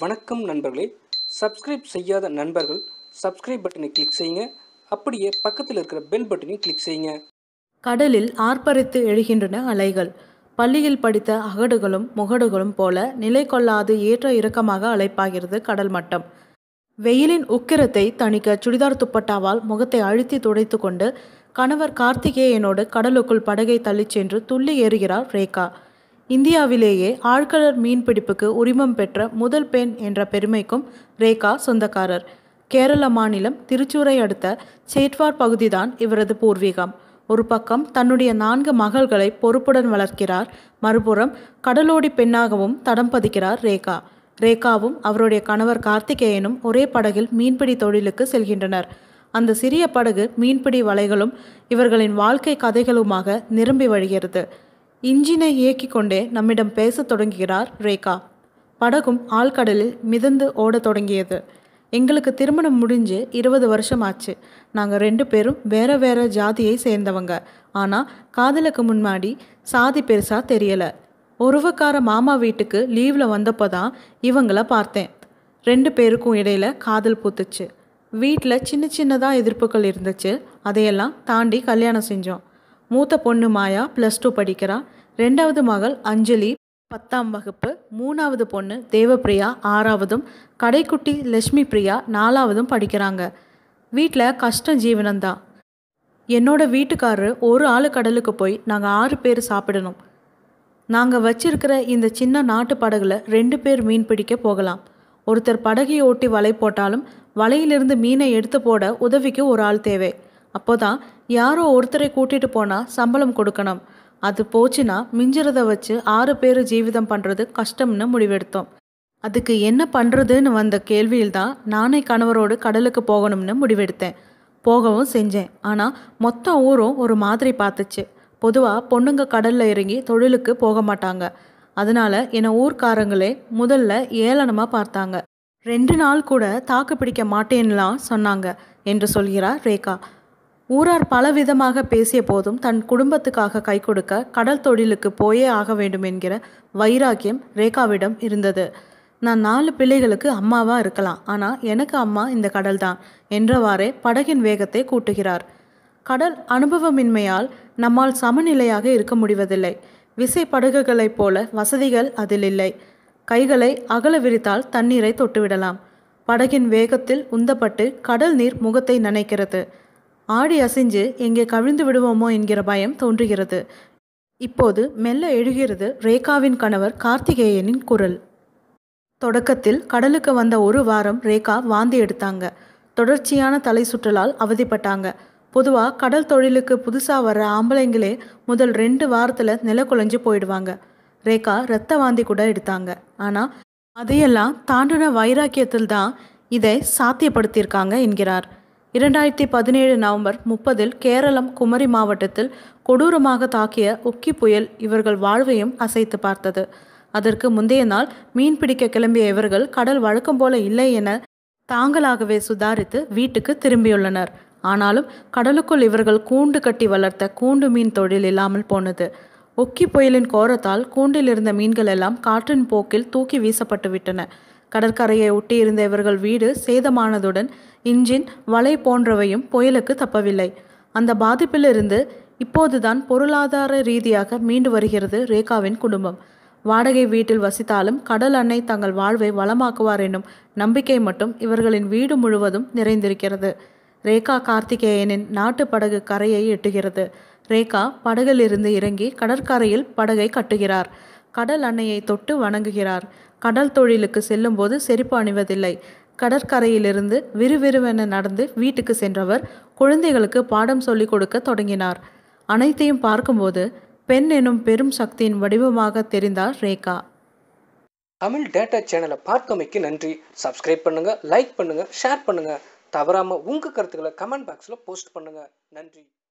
வணக்கம் நண்பர்களே. சப்ஸ்கிரைப் செய்யாத நண்பர்கள் சப்ஸ்கிரைப் பட்டனை கிளிக் செய்யுங்க. அப்படியே பக்கத்தில் இருக்கிற பெல் பட்டனையும் கிளிக் செய்யுங்க. கடலில் ஆர்ப்பரித்து எழுகின்றன அலைகள். பள்ளியில் படித்த அகடுகளும் முகடுகளும் போல நிலை கொள்ளாது ஏற்ற இறக்கமாக அலைப்பாகிறது கடல் மட்டம். வெயிலின் உக்கிரத்தை தணிக்க சுடிதார் துப்பட்டாவால் முகத்தை அழுத்தி துடைத்து கொண்டு கணவர் கார்த்திகேயனோடு கடலுக்குள் படகை தள்ளிச் சென்று துள்ளி ஏறுகிறார் ரேகா. இந்தியாவிலேயே ஆழ்கடல் மீன்பிடிப்புக்கு உரிமம் பெற்ற முதல் பெண் என்ற பெருமைக்கும் ரேகா சொந்தக்காரர். கேரள மாநிலம் திருச்சூரை அடுத்த சேட்வார் பகுதிதான் இவரது பூர்வீகம். ஒரு பக்கம் தன்னுடைய நான்கு மகள்களை பொறுப்புடன் வளர்க்கிறார் மறுபுறம் கடலோடி பெண்ணாகவும் தடம் பதிக்கிறார் ரேகா. ரேகாவும் அவருடைய கணவர் கார்த்திகேயனும் ஒரே படகில் மீன்பிடி தொழிலுக்கு செல்கின்றனர். அந்த சிறிய படகு மீன்பிடி வலைகளும் இவர்களின் வாழ்க்கை கதைகளுமாக நிரம்பி வழிகிறது. இன்ஜினை இயக்கிக் கொண்டே நம்மிடம் பேசத் தொடங்குகிறார் ரேகா. படகும் ஆழ்கடலில் மிதந்து ஓடத் தொடங்கியது. எங்களுக்கு திருமணம் முடிஞ்சு இருபது வருஷம் ஆச்சு நாங்கள் ரெண்டு பேரும் வேற வேற ஜாதியை சேர்ந்தவங்க. ஆனால் காதலுக்கு முன்னாடி சாதி பெருசாக தெரியலை. உறவுக்கார மாமா வீட்டுக்கு லீவில் வந்தப்போ தான் இவங்கள பார்த்தேன். ரெண்டு பேருக்கும் இடையில காதல் பூத்துச்சு. வீட்டில் சின்ன சின்னதாக எதிர்ப்புகள் இருந்துச்சு. அதையெல்லாம் தாண்டி கல்யாணம் செஞ்சோம். மூத்த பொண்ணு மாயா ப்ளஸ் டூ படிக்கிறா. ரெண்டாவது மகள் அஞ்சலி பத்தாம் வகுப்பு. மூணாவது பொண்ணு தேவப்பிரியா ஆறாவதும் கடைக்குட்டி லட்சுமி பிரியா நாலாவதும் படிக்கிறாங்க. வீட்டில் கஷ்டம் ஜீவனம்தான் என்னோட வீட்டுக்காரரு ஒரு ஆள் கடலுக்கு போய் நாங்கள் ஆறு பேர் சாப்பிடணும். நாங்கள் வச்சிருக்கிற இந்த சின்ன நாட்டு படகுல ரெண்டு பேர் மீன் பிடிக்க போகலாம். ஒருத்தர் படகை ஓட்டி வலை போட்டாலும் வலையிலிருந்து மீனை எடுத்து போட உதவிக்கு ஒரு ஆள் தேவை. அப்போதான் யாரோ ஒருத்தரை கூட்டிட்டு போனால் சம்பளம் கொடுக்கணும். அது போச்சுன்னா மிஞ்சுறத வச்சு ஆறு பேர் ஜீவிதம் பண்ணுறது கஷ்டம்னு முடிவெடுத்தோம். அதுக்கு என்ன பண்ணுறதுன்னு வந்த கேள்வியில்தான் நானே கணவரோடு கடலுக்கு போகணும்னு முடிவெடுத்தேன். போகவும் செஞ்சேன். ஆனால் மொத்த ஊரும் ஒரு மாதிரி பார்த்துச்சு. பொதுவாக பொண்ணுங்க கடலில் இறங்கி தொழிலுக்கு போக மாட்டாங்க. அதனால என்னை ஊர்க்காரங்களே முதல்ல ஏளனமாக பார்த்தாங்க. ரெண்டு நாள் கூட தாக்கு பிடிக்க மாட்டேன்லாம் சொன்னாங்க என்று சொல்கிறார் ரேகா. ஊரார் பலவிதமாக பேசிய போதும் தன் குடும்பத்துக்காக கை கொடுக்க கடல் தொழிலுக்கு போயே ஆக வேண்டும் என்கிற வைராக்கியம் ரேகாவிடம் இருந்தது. நான் நாலு பிள்ளைகளுக்கு அம்மாவா இருக்கலாம். ஆனால் எனக்கு அம்மா இந்த கடல் தான் என்றவாறே படகின் வேகத்தை கூட்டுகிறார். கடல் அனுபவமின்மையால் நம்மால் சமநிலையாக இருக்க முடிவதில்லை. விசை படகுகளைப் போல வசதிகள் அதில் இல்லை. கைகளை அகல விரித்தால் தண்ணீரை தொட்டுவிடலாம். படகின் வேகத்தில் உந்தப்பட்டு கடல் நீர் முகத்தை நனைக்கிறது. ஆடி அசைஞ்சு எங்கே கவிழ்ந்து விடுவோமோ என்கிற பயம் தோன்றுகிறது. இப்போது மெல்ல எழுகிறது ரேகாவின் கணவர் கார்த்திகேயனின் குரல். தொடக்கத்தில் கடலுக்கு வந்த ஒரு வாரம் ரேகா வாந்தி எடுத்தாங்க. தொடர்ச்சியான தலை சுற்றலால் அவதிப்பட்டாங்க. பொதுவாக கடல் தொழிலுக்கு புதுசாக வர ஆம்பளைங்களே முதல் ரெண்டு வாரத்தில் நில குலைஞ்சு போயிடுவாங்க. ரேகா ரத்த வாந்தி கூட எடுத்தாங்க. ஆனால் அதையெல்லாம் தாண்டின வைராக்கியத்தில் தான் இதை சாத்தியப்படுத்தியிருக்காங்க என்கிறார். இரண்டாயிரத்தி பதினேழு நவம்பர் முப்பதில் கேரளம் குமரி மாவட்டத்தில் கொடூரமாக தாக்கிய உக்கி புயல் இவர்கள் வாழ்வையும் அசைத்து பார்த்தது. அதற்கு முந்தைய நாள் மீன் பிடிக்க கிளம்பிய இவர்கள் கடல் வழக்கம் போல இல்லை என தாங்களாகவே சுதாரித்து வீட்டுக்கு திரும்பியுள்ளனர். ஆனாலும் கடலுக்குள் இவர்கள் கூண்டு கட்டி வளர்த்த கூண்டு மீன் தொழில் இல்லாமல் போனது. ஒக்கி புயலின் கோரத்தால் கூண்டில் இருந்த மீன்கள் எல்லாம் காற்றின் போக்கில் தூக்கி வீசப்பட்டு விட்டன. கடற்கரையை ஒட்டி இருந்த இவர்கள் வீடு சேதமானதுடன் இன்ஜின் வலை போன்றவையும் புயலுக்கு தப்பவில்லை. அந்த பாதிப்பிலிருந்து இப்போதுதான் பொருளாதார ரீதியாக மீண்டு வருகிறது ரேகாவின் குடும்பம். வாடகை வீட்டில் வசித்தாலும் கடல் அன்னை தங்கள் வாழ்வை வளமாக்குவார் என்னும் நம்பிக்கை மட்டும் இவர்களின் வீடு முழுவதும் நிறைந்திருக்கிறது. ரேகா கார்த்திகேயனின் நாட்டு படகு கரையை எட்டுகிறது. ரேகா படகிலிருந்து இறங்கி கடற்கரையில் படகை கட்டுகிறார். கடல் அன்னையை தொட்டு வணங்குகிறார். கடல் தொழிலுக்கு செல்லும்போது செருப்பு அணிவதில்லை. கடற்கரையிலிருந்து விறுவிறுவென நடந்து வீட்டுக்கு சென்றவர் குழந்தைகளுக்கு பாடம் சொல்லிக் கொடுக்க தொடங்கினார். அனைத்தையும் பார்க்கும்போது பெண் எனும் பெரும் சக்தியின் வடிவமாக தெரிந்தார் ரேகா. தமிழ் டேட்டா சேனலை பார்க்கமைக்கு நன்றி. சப்ஸ்கிரைப் பண்ணுங்க லைக் பண்ணுங்க ஷேர் பண்ணுங்க. தவறாம உங்க கருத்துக்களை கமெண்ட் பாக்ஸ்ல போஸ்ட் பண்ணுங்க. நன்றி.